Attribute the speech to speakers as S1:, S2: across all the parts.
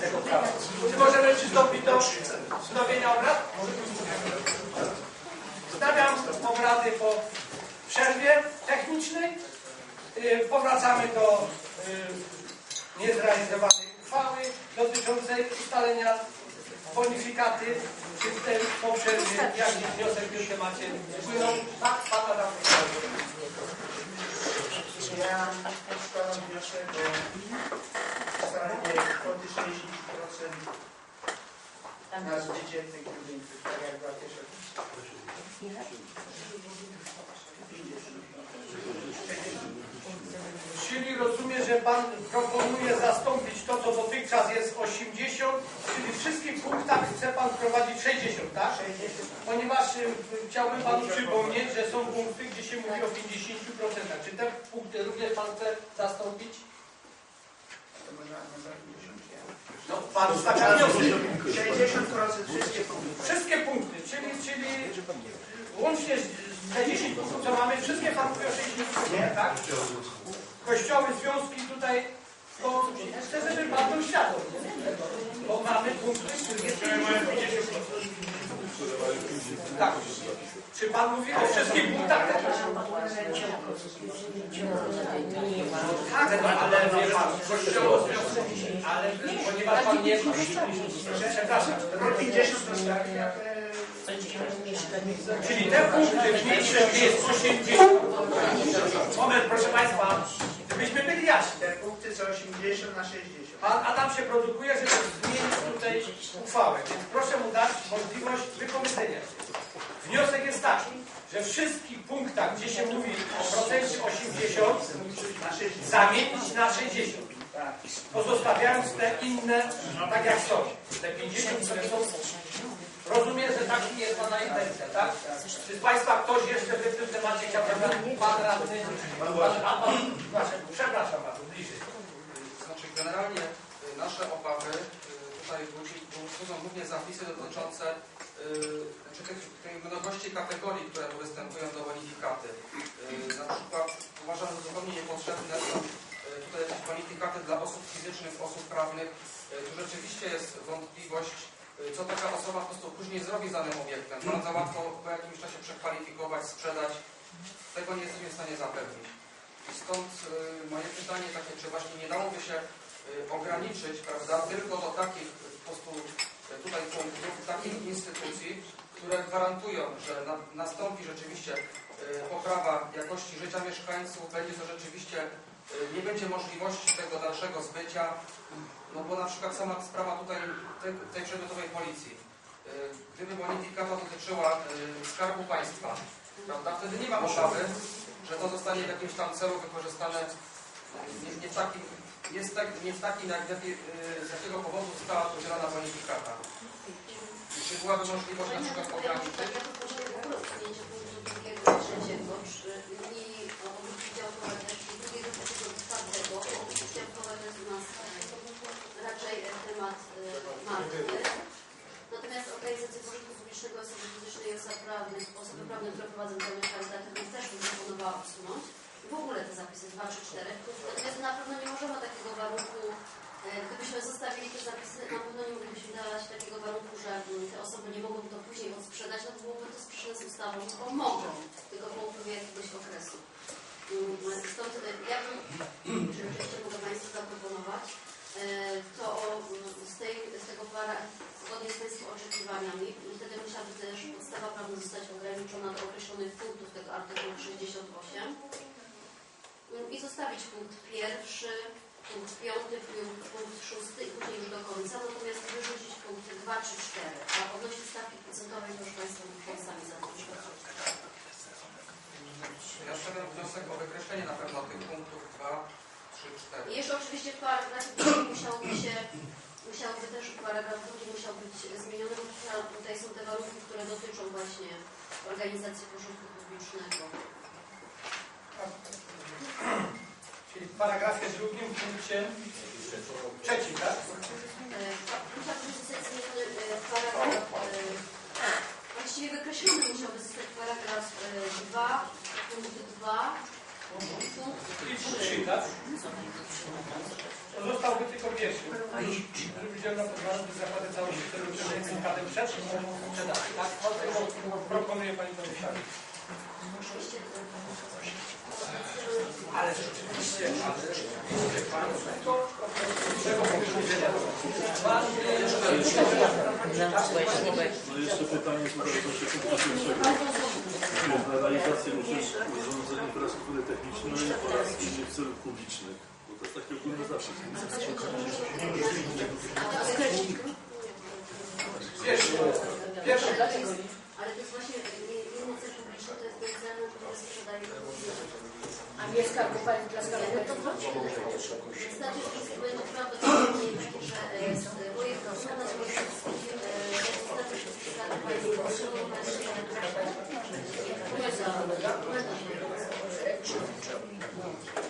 S1: tego prawa. Czy możemy przystąpić do wznowienia obrad? Wznawiam obrady po przerwie technicznej. Y, Powracamy do y, niezrealizowanej uchwały dotyczącej ustalenia bonifikaty. Czy w tym po przerwie jakiś wniosek tym temacie wpłynął? Tak, pan Adam.
S2: Ja składam wniosek o ustalenie kwoty 60% na zbycie tych budynków, tak jak była pierwsza.
S1: Czyli rozumiem, że Pan proponuje zastąpić to, co dotychczas jest 80, czyli w wszystkich punktach chce Pan wprowadzić 60, tak?
S2: 60.
S1: Ponieważ y, chciałbym Panu przypomnieć, że są punkty, gdzie się mówi o 50%. Czy te punkty również Pan chce zastąpić?
S2: To można na 50.
S1: No, Pan stawia wniosek.
S2: 60% wszystkie punkty.
S1: Wszystkie punkty, czyli, czyli łącznie te 10 punktów, co mamy, wszystkie Pan mówi o 60%, tak? Kościoły, związki tutaj, bo chcę, żeby Pan był świadom, bo mamy punkty, które jest 50%. Tak. Czy Pan mówi o wszystkich punktach? Tak, ale wie Pan, kościoło, ale ponieważ Pan nie... Przepraszam.
S2: No 50 to tak
S1: Czyli te punkty w gdzie jest 80. Moment, proszę Państwa, żebyśmy byli jaśni.
S2: te punkty co 80 na 60.
S1: Pan Adam się produkuje, żeby zmienić tutaj uchwałę, więc proszę mu dać możliwość wypowiedzenia się. Wniosek jest taki, że w wszystkich punktach, gdzie się mówi o procencie 80,
S2: Na 60.
S1: zamienić na 60.
S2: Tak.
S1: Pozostawiając te inne tak jak są. Te 50, które są. Rozumiem, że taki jest Pana intencja, tak? Czy z Państwa ktoś jeszcze by w tym temacie chciał? Pan radny? Pan, a pan, znaczy, przepraszam bardzo, bliżej.
S3: Znaczy generalnie y, nasze obawy y, tutaj budzą głównie zapisy dotyczące y, znaczy tych, tej mnogości kategorii, które występują do bonifikaty. Na przykład uważam, że zupełnie niepotrzebne są tutaj jakieś bonifikaty dla osób fizycznych, osób prawnych. Tu rzeczywiście jest wątpliwość, co taka osoba po prostu później zrobi z danym obiektem. Bardzo łatwo po jakimś czasie przekwalifikować, sprzedać. Tego nie jesteśmy w stanie zapewnić. Stąd y, moje pytanie takie, czy właśnie nie dałoby się y, ograniczyć, prawda, tylko do takich po prostu y, tutaj punktów, takich instytucji, które gwarantują, że na, nastąpi rzeczywiście poprawa jakości życia mieszkańców, będzie to rzeczywiście, nie będzie możliwości tego dalszego zbycia, no bo na przykład sama sprawa tutaj tej, tej przedmiotowej policji, gdyby bonifikata dotyczyła Skarbu Państwa, prawda, wtedy nie ma obawy, że to zostanie w jakimś tam celu wykorzystane nie, nie w takim, z tak, nie w takim jak, z jakiego powodu została udzielona bonifikata. Czy byłaby możliwość na przykład ograniczyć?
S4: Ja proponuję w ogóle usunięcie punktu drugiego i trzeciego, czy i działkowe też i drugiego, trzeciego, czwartego. To jest raczej temat e, martwy. Natomiast organizacje porządku publicznego, osoby fizyczne i osoby prawne, osoby prawne, które prowadzą działalność charytatywną też bym proponowała usunąć. W ogóle te zapisy 2 czy 4. Natomiast na pewno nie możemy takiego warunku E, Gdybyśmy zostawili te zapisy, na pewno nie moglibyśmy dać takiego warunku, że te osoby nie mogą to później odsprzedać, no to byłoby to sprzeczne z ustawą, bo mogą, tylko po upływie jakiegoś okresu. Mm, Stąd e, ja bym, czy oczywiście mogę Państwu zaproponować, to mm, z, tej, z tego para, zgodnie z Państwa oczekiwaniami, wtedy musiałaby też podstawa prawna zostać ograniczona do określonych punktów tego artykułu 68 mm, i zostawić punkt pierwszy, punkt piąty, punkt, szósty i później już do końca, natomiast wyrzucić punkty 2 czy 4. A odnośnie stawki procentowej, proszę Państwa, muszą sami za to
S3: Ja stawiam wniosek o wykreślenie na pewno tych punktów 2, 3, 4.
S4: I jeszcze oczywiście w paragrafie drugim musiałoby się, musiałoby też paragraf drugi musiał być zmieniony, bo tutaj- są te warunki, które dotyczą właśnie organizacji porządku publicznego.
S1: Czyli w paragrafie drugim, punkcie trzecim, tak?
S4: Musiałby zostać zmieniony paragraf, e, właściwie wykreślony musiałby zostać paragraf 2, punkt 2, punkt
S1: Czyli punkt
S4: 3.
S1: trzy, tak? To zostałby tylko pierwszy. Wydzielna pozwala, by zakłady całości, uczestniczą w kadrze przed sprzedaży. Tak? Proponuje Pani.
S4: Oczywiście
S1: Ale rzeczywiście, ale rzeczywiście Pan to czego? Pan
S5: No jeszcze pytanie tutaj punktu pierwszego. Na realizację urząd- urządzeń infrastruktury technicznej oraz innych celów publicznych. To jest taki ogólny
S4: Ale to jest właśnie cel publiczny, to jest ten cel, który sprzedaje
S6: A nie skarbu państw dla skarbu
S4: To
S6: państwa?
S4: znaczy, że taki, że e, państwa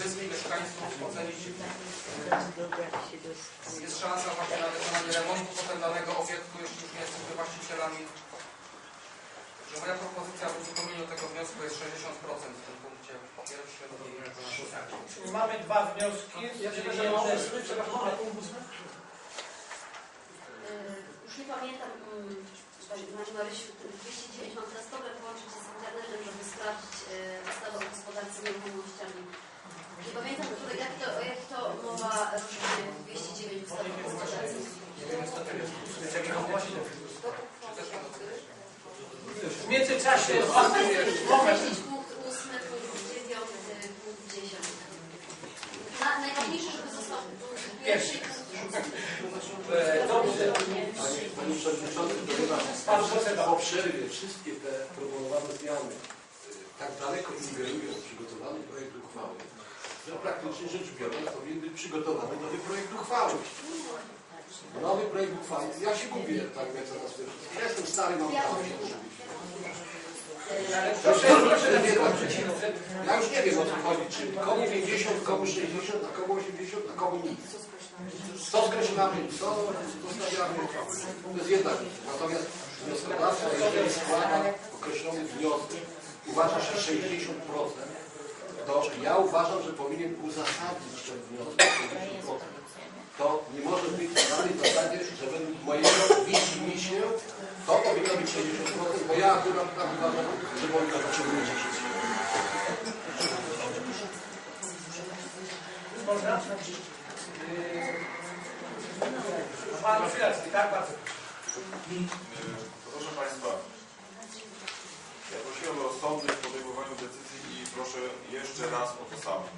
S3: zyski mieszkańców ocenić. Jest szansa właśnie na wykonanie remontu potem danego obiektu, jeśli już nie jesteśmy właścicielami. Że moja propozycja w uzupełnieniu tego wniosku jest 60% w tym punkcie pierwszym i
S1: Czyli mamy dwa wnioski.
S4: Już nie pamiętam, mm, Marysiu, 209 mam teraz problem połączyć się z internetem, żeby sprawdzić e, ustawę o gospodarce nieruchomościami. Nie pamiętam, które, jak to, jak to mowa różnie 209 ustawy o gospodarce.
S1: W międzyczasie pan moment.
S4: Moment. Punkt 8, punkt 9, punkt 10. Na, najważniejsze, żeby został punkt pierwszy i punkt szósty.
S1: Dobrze.
S7: Panie, Panie Przewodniczący,
S1: Pan
S7: po przerwie wszystkie te proponowane zmiany y, tak daleko ingerują w przygotowany projekt uchwały, że praktycznie rzecz biorąc powinien być przygotowany nowy projekt uchwały. Nowy projekt uchwały. Ja się gubię tak mecenas tym wszystkim. Ja jestem stary, mam prawo się gubić. Nie,
S1: na
S7: nie,
S1: przykład.
S7: Ja już nie wiem o co chodzi, czy komu 50, komu 60, a komu 80, a komu nic. Co skreślamy, co zostawiamy. To jest jedna rzecz. Natomiast wnioskodawca, jeżeli składa określony wniosek, uważa, że 60%, to ja uważam, że powinien uzasadnić ten wniosek 60%. To nie może być na tej zasadzie, że według mojego widzi mi się, to powinno być 60%, bo ja akurat tak uważam, że powinno być 70%.
S1: Można? Yy, Pan.
S8: Proszę Państwa, ja prosiłem o rozsądność w podejmowaniu decyzji i proszę jeszcze raz o to samo.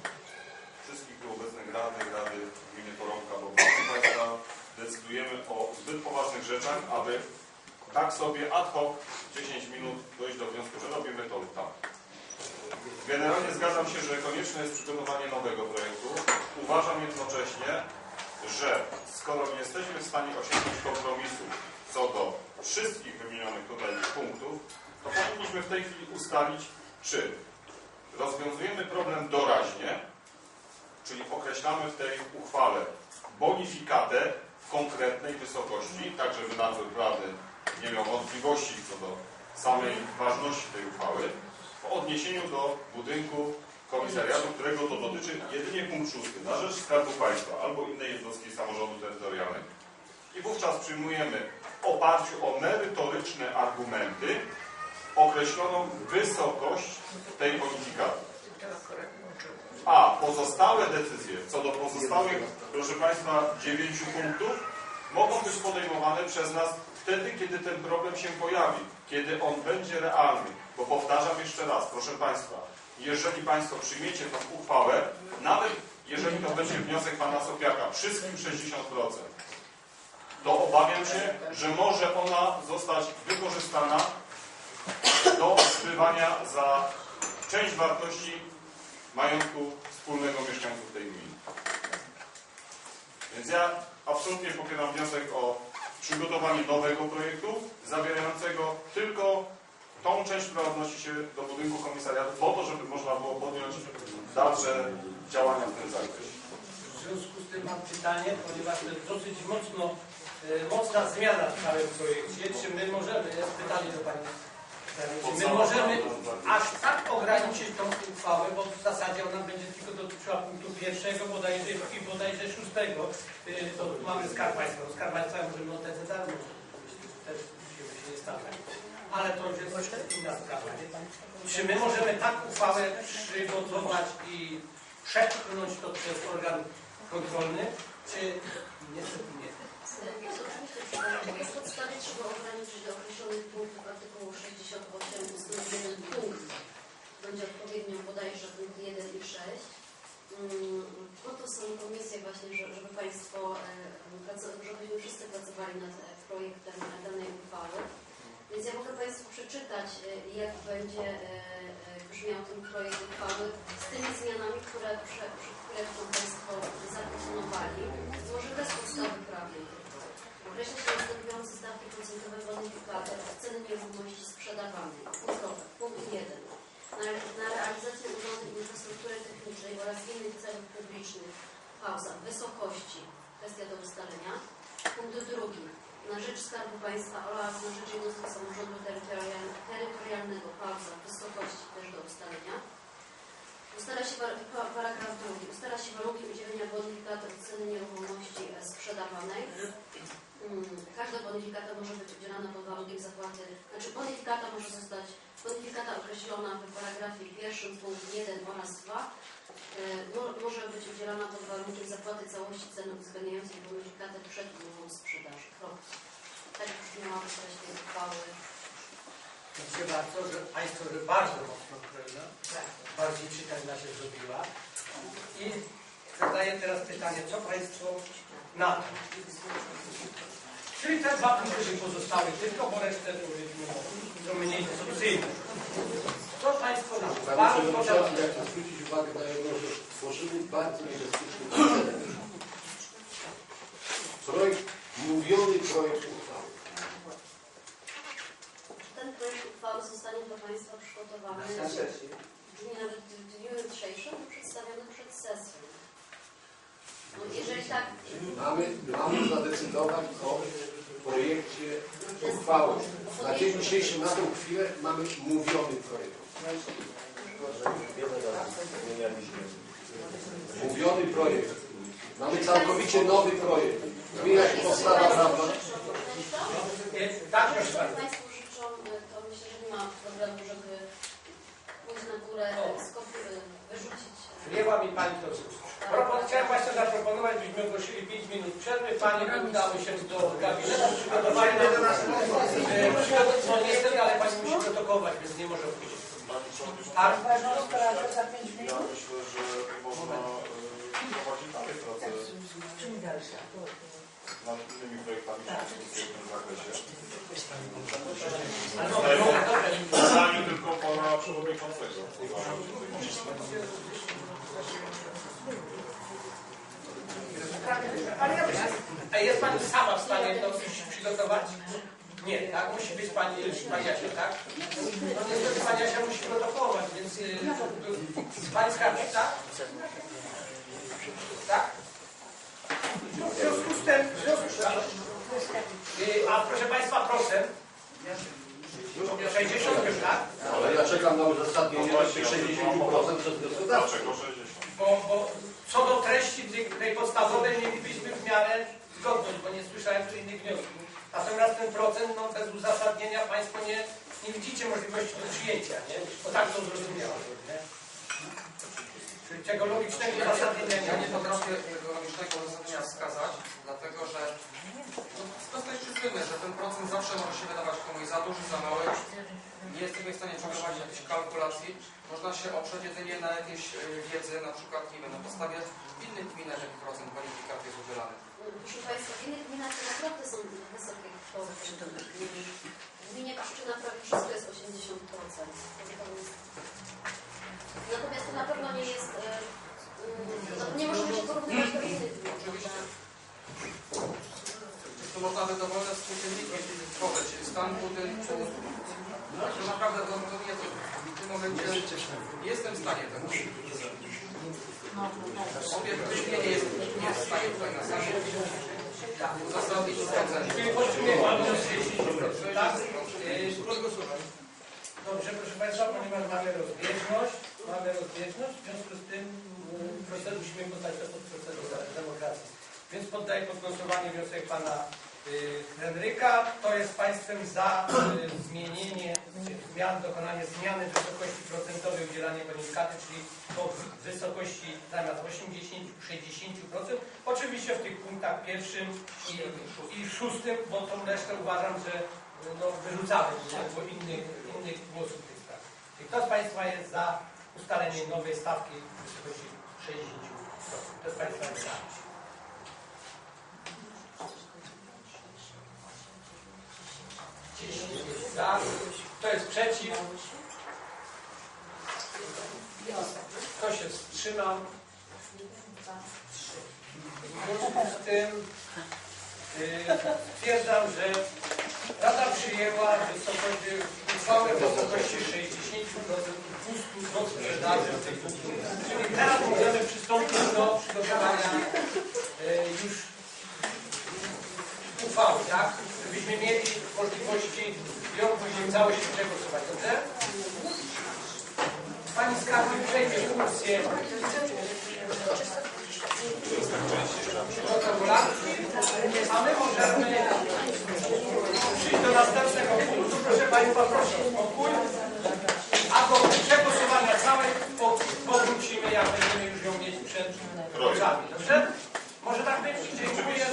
S8: Wszystkich tu obecnych radnych, rady gminy Porąbka, bo proszę Państwa, decydujemy o zbyt poważnych rzeczach, aby tak sobie ad hoc 10 minut dojść do wniosku, że robimy to lub tak. Generalnie zgadzam się, że konieczne jest przygotowanie nowego projektu. Uważam jednocześnie, że skoro nie jesteśmy w stanie osiągnąć kompromisu co do wszystkich wymienionych tutaj punktów, to powinniśmy w tej chwili ustalić, czy rozwiązujemy problem doraźnie, czyli określamy w tej uchwale bonifikatę w konkretnej wysokości, tak żeby nadzór nie miał wątpliwości co do samej ważności tej uchwały, w odniesieniu do budynku komisariatu, którego to dotyczy jedynie punkt szósty, na rzecz Skarbu Państwa albo innej jednostki samorządu terytorialnego. I wówczas przyjmujemy w oparciu o merytoryczne argumenty określoną wysokość tej bonifikaty. A pozostałe decyzje co do pozostałych, proszę Państwa, dziewięciu punktów mogą być podejmowane przez nas wtedy, kiedy ten problem się pojawi, kiedy on będzie realny. Bo powtarzam jeszcze raz, proszę Państwa, jeżeli Państwo przyjmiecie tą uchwałę, nawet jeżeli to będzie wniosek Pana Sopiaka, wszystkim 60%, to obawiam się, że może ona zostać wykorzystana do skrywania za część wartości majątku wspólnego mieszkańców tej gminy. Więc ja składam wniosek o przygotowanie nowego projektu, zawierającego tylko tą część, która odnosi się do budynku komisariatu, po to, żeby można było podjąć dalsze działania w tym zakresie.
S1: W związku z tym mam pytanie, ponieważ to jest dosyć mocno, e, mocna zmiana w całym projekcie. Czy my możemy, jest pytanie do Pani, my możemy aż tak ograniczyć tą uchwałę, bo w zasadzie ona będzie tylko dotyczyła punktu pierwszego, bodajże i bodajże szóstego. E, To tu mamy Skarb Państwa. Skarb Państwa możemy o TCD też się nie. Ale to już jest inna sprawa. Czy my możemy tak uchwałę przygotować i przepchnąć to przez organ kontrolny, czy niestety nie?
S4: W podstawie trzeba ograniczyć do określonych punktów artykułu 68 ust. 1 punkt. Będzie odpowiednio bodajże punkt 1 i 6. Mm, Po to są komisje właśnie, że- żeby Państwo, e, żebyśmy wszyscy pracowali nad e, projektem danej uchwały. Więc ja mogę Państwu przeczytać, e, jak będzie brzmiał ten projekt uchwały z tymi zmianami, które, które Państwo zaproponowali. Złożę bez podstawy prawnej. Określa się następujące stawki procentowe bonifikaty od ceny nieruchomości sprzedawanej. Punkt 1. Na, na realizację urządzeń infrastruktury technicznej oraz innych celów publicznych pauza wysokości, kwestia do ustalenia. Punkt drugi. Na rzecz Skarbu Państwa oraz na rzecz jednostek samorządu terytorialne- terytorialnego pauza wysokości też do ustalenia. Ustala się wa- pa- paragraf drugi. Ustala się warunki udzielenia bonifikaty od ceny nieruchomości e, sprzedawanej. Mm, Każda bonifikata może być udzielana pod warunkiem zapłaty, znaczy bonifikata może zostać, bonifikata określona w paragrafie pierwszym punkt 1 oraz 2 e, mo- może być udzielana pod warunkiem zapłaty całości ceny uwzględniającej bonifikatę przed umową sprzedaży. Kropka. Tak już miała być tej uchwały.
S1: Dziękuję bardzo, że Państwo, że bardzo mocno Ukraina, bardziej czytelna się zrobiła. I zadaję teraz pytanie, co Państwo na to? Czyli te dwa punkty by pozostały tylko, bo resztę powiedzmy są mniej dyskusyjne. Co Państwo na to?
S7: Panie
S1: Bardzo
S7: ja chcę zwrócić uwagę na jedną rzecz. Tworzymy bardzo niebezpieczny. Projekt, mówiony projekt uchwały.
S4: Ten projekt uchwały zostanie dla Państwa przygotowany
S2: Na sesji.
S4: w dniu, nawet w dniu jutrzejszym przedstawiony przed sesją. No, jeżeli tak,
S7: Mamy, mamy zadecydować o projekcie uchwały. Na dzień dzisiejszy, na tą chwilę mamy mówiony projekt. Mówiony projekt. Mamy całkowicie nowy projekt. Zmienia się podstawa prawna.
S1: Nie, Tak, proszę bardzo.
S4: Państwo życzą, to myślę, że nie ma problemu, żeby pójść na górę, wyrzucić.
S1: Wjęła mi Pani to z ust. Chciałem Państwu zaproponować, byśmy ogłosili 5 minut przerwy. Panie udały się do gabinetu przygotowania. Przygotow- No niestety, ale Pani musi protokołować, więc nie może pójść. Tak?
S8: ja myślę, że można prowadzić dalej pracę nad innymi projektami w tym zakresie. Tylko pana przewodniczącego.
S1: Ale ja myślę, a jest Pani sama w stanie to przygotować? Nie, tak? Musi być Pani, pani Jasia, tak? No niestety Pani Jasia musi protokołować, więc y, Pani skarbnik, tak? Tak? No, w związku z tym, w związku z tym, y, a proszę Państwa, proszę, 60 już, tak?
S7: Ale ja czekam na uzasadnienie tych 60% przez wnioskodawców.
S8: Dlaczego 60?
S1: Bo, bo co do treści tej, tej podstawowej mielibyśmy w miarę zgodność, bo nie słyszałem tu innych wniosków. Natomiast ten procent, no bez uzasadnienia Państwo nie, nie widzicie możliwości do przyjęcia, nie? Bo tak to zrozumiałem, nie? Czyli tego logicznego uzasadnienia
S3: Ja nie potrafię tego logicznego uzasadnienia wskazać, dlatego że no, to jest przyzwyczajone, że ten procent zawsze może się wydawać komuś za duży, za mały. Nie jesteśmy w stanie przeprowadzić jakichś kalkulacji. Można się oprzeć jedynie na jakiejś y, wiedzy, na przykład nie wiem, na podstawie innych gmin, jaki procent bonifikaty jest udzielany.
S4: Proszę Państwa, w innych gminach to naprawdę są wysokie kwoty. W gminie Pszczyna prawie wszystko jest 80%. Natomiast to na pewno nie jest... e, mm, No, nie możemy się porównywać do innych gmin. prawda?
S3: stanie tego. Wyjaśnienie jest, nie w stanie tutaj na sali uzasadnić wchodzenie.
S1: Czyli podtrzymuje Pan minus 10%, tak? Dobrze, proszę Państwa, ponieważ mamy rozbieżność, mamy rozbieżność, w związku z tym yy, proced- musimy poddać to pod procedurę demokracji. Więc poddaję pod głosowanie wniosek Pana Henryka. To jest Państwem za yy, zmienienie, zmian, dokonanie zmiany wysokości procentowej udzielania bonifikaty, czyli po wysokości zamiast 80 60%. Oczywiście w tych punktach pierwszym i, i szóstym, bo tą resztę uważam, że no, wyrzucamy, bo innych, innych głosów w tej sprawie. Kto z Państwa jest za ustaleniem nowej stawki w wysokości 60%? Kto z Państwa jest za? Za. Kto jest przeciw? Kto się wstrzymał? W z tym stwierdzam, że Rada przyjęła wysokość, uchwałę w wysokości 60% gustu do sprzedaży tych punktów. Czyli teraz możemy przystąpić do przygotowania yy, już uchwały, tak? Żebyśmy mieli możliwości ją później całość przegłosować, dobrze? Pani skarbnik przejmie funkcję protokolacji, a my możemy przyjść do następnego punktu. Proszę Państwa, proszę o spokój. A do przegłosowania całej po- powrócimy, jak będziemy już ją mieć przed oczami. Dobrze? Może tak być? Dziękuję.